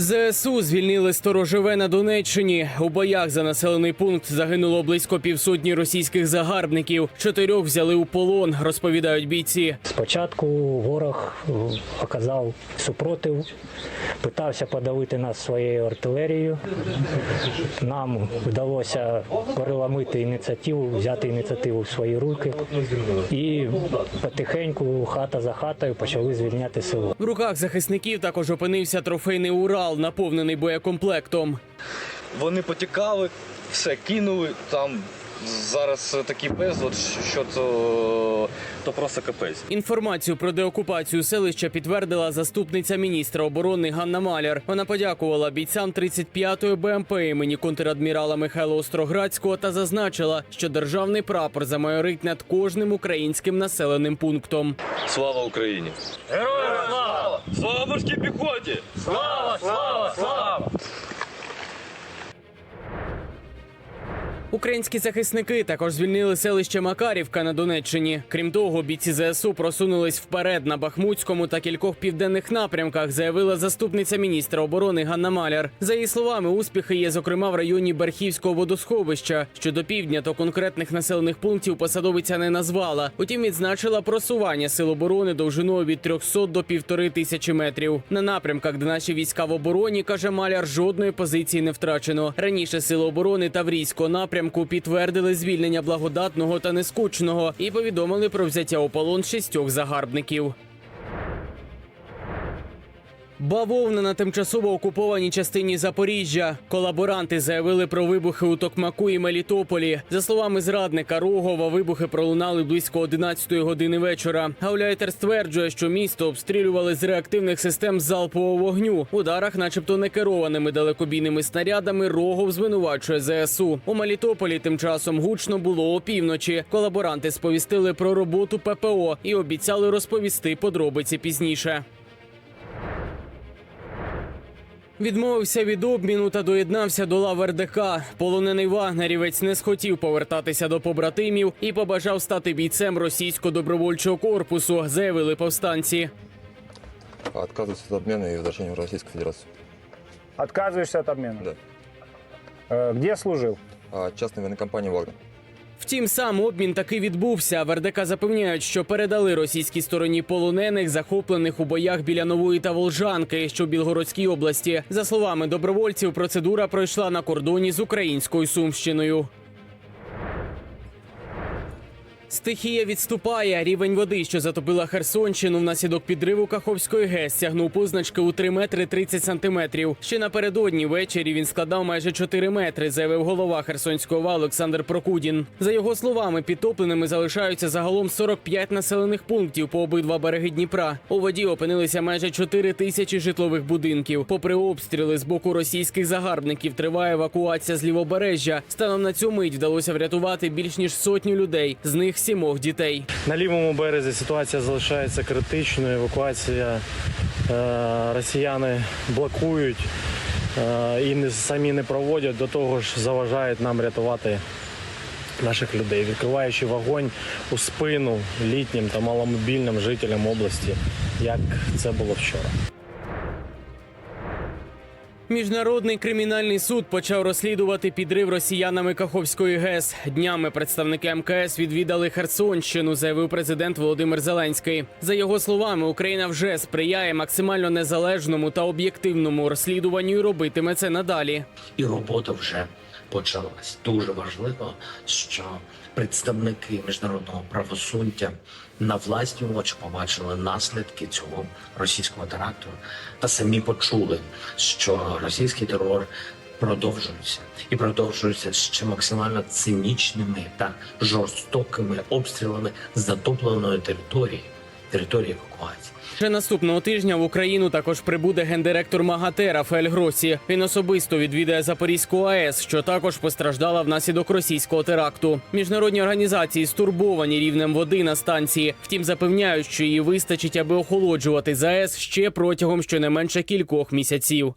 ЗСУ звільнили сторожеве на Донеччині. У боях за населений пункт загинуло близько півсотні російських загарбників. Чотирьох взяли у полон, розповідають бійці. Спочатку ворог оказав супротив, питався подавити нас своєю артилерією. Нам вдалося переламити ініціативу, взяти ініціативу в свої руки і потихеньку, хата за хатою, почали звільняти село. В руках захисників також опинився трофейний Урал, наповнений боєкомплектом. Вони потікали, все кинули. Там зараз такий безлад, що то, то просто капець. Інформацію про деокупацію селища підтвердила заступниця міністра оборони Ганна Маляр. Вона подякувала бійцям 35-ї БМП імені контрадмірала Михайла Остроградського та зазначила, що державний прапор замайорить над кожним українським населеним пунктом. Слава Україні! Героям слава! Морській піхоті! Слава, слава! Українські захисники також звільнили селище Макарівка на Донеччині. Крім того, бійці ЗСУ просунулись вперед на Бахмутському та кількох південних напрямках, заявила заступниця міністра оборони Ганна Маляр. За її словами, успіхи є зокрема в районі Берхівського водосховища. Щодо півдня, то конкретних населених пунктів посадовиця не назвала. Утім, відзначила просування сил оборони довжиною від 300 до півтори тисячі метрів. На напрямках, де наші війська в обороні, каже Маляр, жодної позиції не втрачено. Раніше сили оборони Таврійського напрямку підтвердили звільнення благодатного та нескучного і повідомили про взяття у полон шістьох загарбників. Бавовна на тимчасово окупованій частині Запоріжжя. Колаборанти заявили про вибухи у Токмаку і Мелітополі. За словами зрадника Рогова, вибухи пролунали близько 11 години вечора. Гауляйтер стверджує, що місто обстрілювали з реактивних систем залпового вогню. Ударах, начебто, некерованими далекобійними снарядами, Рогов звинувачує ЗСУ. У Мелітополі тим часом гучно було опівночі. Колаборанти сповістили про роботу ППО і обіцяли розповісти подробиці пізніше. Відмовився від обміну та доєднався до лав РДК. Полонений вагнерівець не схотів повертатися до побратимів і побажав стати бійцем російського добровольчого корпусу, заявили повстанці. отказываться от обмена и возвращения в Российскую Федерацию. Отказываешься от обмена? Да. Э, Где служил? А частная военная компания «Вагнер». Втім, сам обмін таки відбувся. В РДК запевняють, що передали російській стороні полонених, захоплених у боях біля Нової та Волжанки, що в Білгородській області. За словами добровольців, процедура пройшла на кордоні з українською Сумщиною. Стихія відступає. Рівень води, що затопила Херсонщину внаслідок підриву Каховської ГЕС, сягнув позначки у 3 метри 30 сантиметрів. Ще напередодні ввечері він складав майже 4 метри, заявив голова Херсонського ОВА Олександр Прокудін. За його словами, підтопленими залишаються загалом 45 населених пунктів по обидва береги Дніпра. У воді опинилися майже 4 тисячі житлових будинків. Попри обстріли з боку російських загарбників, триває евакуація з лівобережжя. Станом на цю мить вдалося врятувати більш ніж сотню людей, з них сімох дітей. На лівому березі ситуація залишається критичною. Евакуація е, росіяни блокують е, і самі не проводять. До того ж, заважають нам рятувати наших людей, відкриваючи вогонь у спину літнім та маломобільним жителям області, як це було вчора. Міжнародний кримінальний суд почав розслідувати підрив росіянами Каховської ГЕС. Днями представники МКС відвідали Херсонщину, заявив президент Володимир Зеленський. За його словами, Україна вже сприяє максимально незалежному та об'єктивному розслідуванню і робитиме це надалі. і робота вже почалась. Дуже важливо, що представники міжнародного правосуддя на власні очі побачили наслідки цього російського теракту та самі почули, що російський терор. Продовжується і продовжується ще максимально цинічними та жорстокими обстрілами затопленої території, території евакуації. Вже наступного тижня в Україну також прибуде гендиректор МАГАТЕ Рафаель Гросі. Він особисто відвідає Запорізьку АЕС, що також постраждала внаслідок російського теракту. Міжнародні організації стурбовані рівнем води на станції. Втім, запевняють, що її вистачить, аби охолоджувати ЗАЕС ще протягом щонайменше кількох місяців.